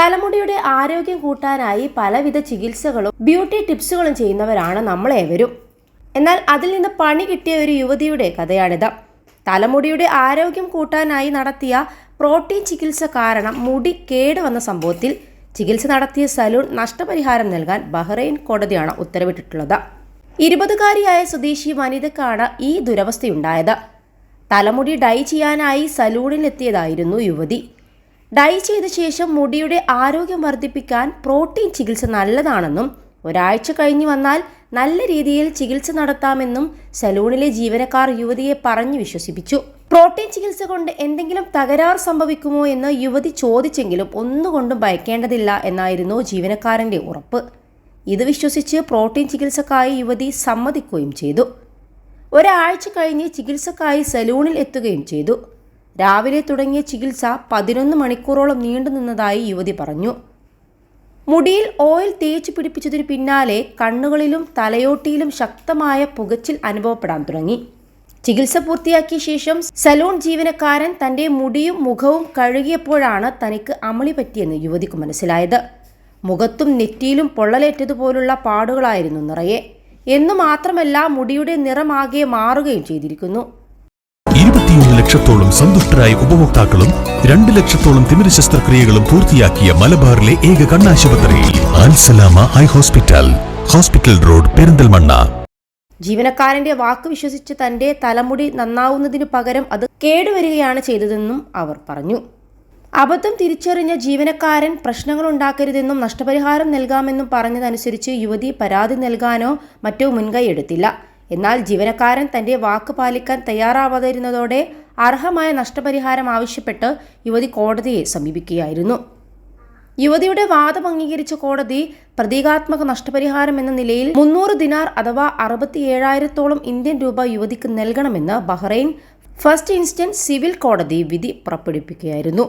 തലമുടിയുടെ ആരോഗ്യം കൂട്ടാനായി പലവിധ ചികിത്സകളും ബ്യൂട്ടി ടിപ്സുകളും ചെയ്യുന്നവരാണ് നമ്മളേവരും. എന്നാൽ അതിൽ നിന്ന് പണി കിട്ടിയ ഒരു യുവതിയുടെ കഥയാണിത്. തലമുടിയുടെ ആരോഗ്യം കൂട്ടാനായി നടത്തിയ പ്രോട്ടീൻ ചികിത്സ കാരണം മുടി കേടുവന്ന സംഭവത്തിൽ ചികിത്സ നടത്തിയ സലൂൺ നഷ്ടപരിഹാരം നൽകാൻ ബഹ്റൈൻ കോടതിയാണ് ഉത്തരവിട്ടിട്ടുള്ളത്. ഇരുപതുകാരിയായ സ്വദേശി വനിതക്കാണ് ഈ ദുരവസ്ഥയുണ്ടായത്. തലമുടി ഡൈ ചെയ്യാനായി സലൂണിലെത്തിയതായിരുന്നു യുവതി. ഡൈ ചെയ്ത ശേഷം മുടിയുടെ ആരോഗ്യം വർദ്ധിപ്പിക്കാൻ പ്രോട്ടീൻ ചികിത്സ നല്ലതാണെന്നും ഒരാഴ്ച കഴിഞ്ഞു വന്നാൽ നല്ല രീതിയിൽ ചികിത്സ നടത്താമെന്നും സലൂണിലെ ജീവനക്കാർ യുവതിയെ പറഞ്ഞു വിശ്വസിപ്പിച്ചു. പ്രോട്ടീൻ ചികിത്സ കൊണ്ട് എന്തെങ്കിലും തകരാർ സംഭവിക്കുമോ എന്ന് യുവതി ചോദിച്ചെങ്കിലും ഒന്നുകൊണ്ടും ഭയക്കേണ്ടതില്ല എന്നായിരുന്നു ജീവനക്കാരന്റെ ഉറപ്പ്. ഇത് വിശ്വസിച്ച് പ്രോട്ടീൻ ചികിത്സക്കായി യുവതി സമ്മതിക്കുകയും ചെയ്തു. ഒരാഴ്ച കഴിഞ്ഞ് ചികിത്സക്കായി സലൂണിൽ എത്തുകയും ചെയ്തു. രാവിലെ തുടങ്ങിയ ചികിത്സ പതിനൊന്ന് മണിക്കൂറോളം നീണ്ടു നിന്നതായി യുവതി പറഞ്ഞു. മുടിയിൽ ഓയിൽ തേച്ച് പിടിപ്പിച്ചതിനു പിന്നാലെ കണ്ണുകളിലും തലയോട്ടിയിലും ശക്തമായ പുകച്ചിൽ അനുഭവപ്പെടാൻ തുടങ്ങി. ചികിത്സ പൂർത്തിയാക്കിയ ശേഷം സലൂൺ ജീവനക്കാരൻ തന്റെ മുടിയും മുഖവും കഴുകിയപ്പോഴാണ് തനിക്ക് അമളി പറ്റിയെന്ന് യുവതിക്ക് മനസ്സിലായത്. മുഖത്തും നെറ്റിയിലും പൊള്ളലേറ്റതുപോലുള്ള പാടുകളായിരുന്നു നിറയെ. എന്നു മാത്രമല്ല മുടിയുടെ നിറമാകെ മാറുകയും ചെയ്തിരിക്കുന്നു. ലക്ഷത്തോളം സന്തുഷ്ടരായ ഉപഭോക്താക്കളും രണ്ട് ലക്ഷത്തോളം തിമിര ശസ്ത്രക്രിയകളും പൂർത്തിയാക്കിയ മലബാറിലെ ഏക കണ്ണാശുപത്രി. Al Salama eye hospital. Hospital road Perinthalmanna. ജീവനക്കാരന്റെ വാക്ക് വിശ്വസിച്ച് തന്റെ തലമുടി നന്നാവുന്നതിനു പകരം അത് കേടുവരികയാണ് ചെയ്തതെന്നും അവർ പറഞ്ഞു. അബദ്ധം തിരിച്ചറിഞ്ഞ ജീവനക്കാരൻ പ്രശ്നങ്ങൾ ഉണ്ടാക്കരുതെന്നും നഷ്ടപരിഹാരം നൽകാമെന്നും പറഞ്ഞതനുസരിച്ച് യുവതി പരാതി നൽകാനോ മറ്റോ മുൻകൈ എടുത്തില്ല. എന്നാൽ ജീവനക്കാരൻ തന്റെ വാക്ക് പാലിക്കാൻ തയ്യാറാവാതിരുന്നതോടെ അർഹമായ നഷ്ടപരിഹാരം ആവശ്യപ്പെട്ട് യുവതി കോടതിയെ സമീപിക്കുകയായിരുന്നു. യുവതിയുടെ വാദം അംഗീകരിച്ച കോടതി പ്രതീകാത്മക നഷ്ടപരിഹാരം എന്ന നിലയിൽ മുന്നൂറ് ദിനാർ അഥവാ അറുപത്തി ഏഴായിരത്തോളം ഇന്ത്യൻ രൂപ യുവതിക്ക് നൽകണമെന്ന് ബഹ്റൈൻ ഫസ്റ്റ് ഇൻസ്റ്റൻസ് സിവിൽ കോടതി വിധി പുറപ്പെടുവിക്കുകയായിരുന്നു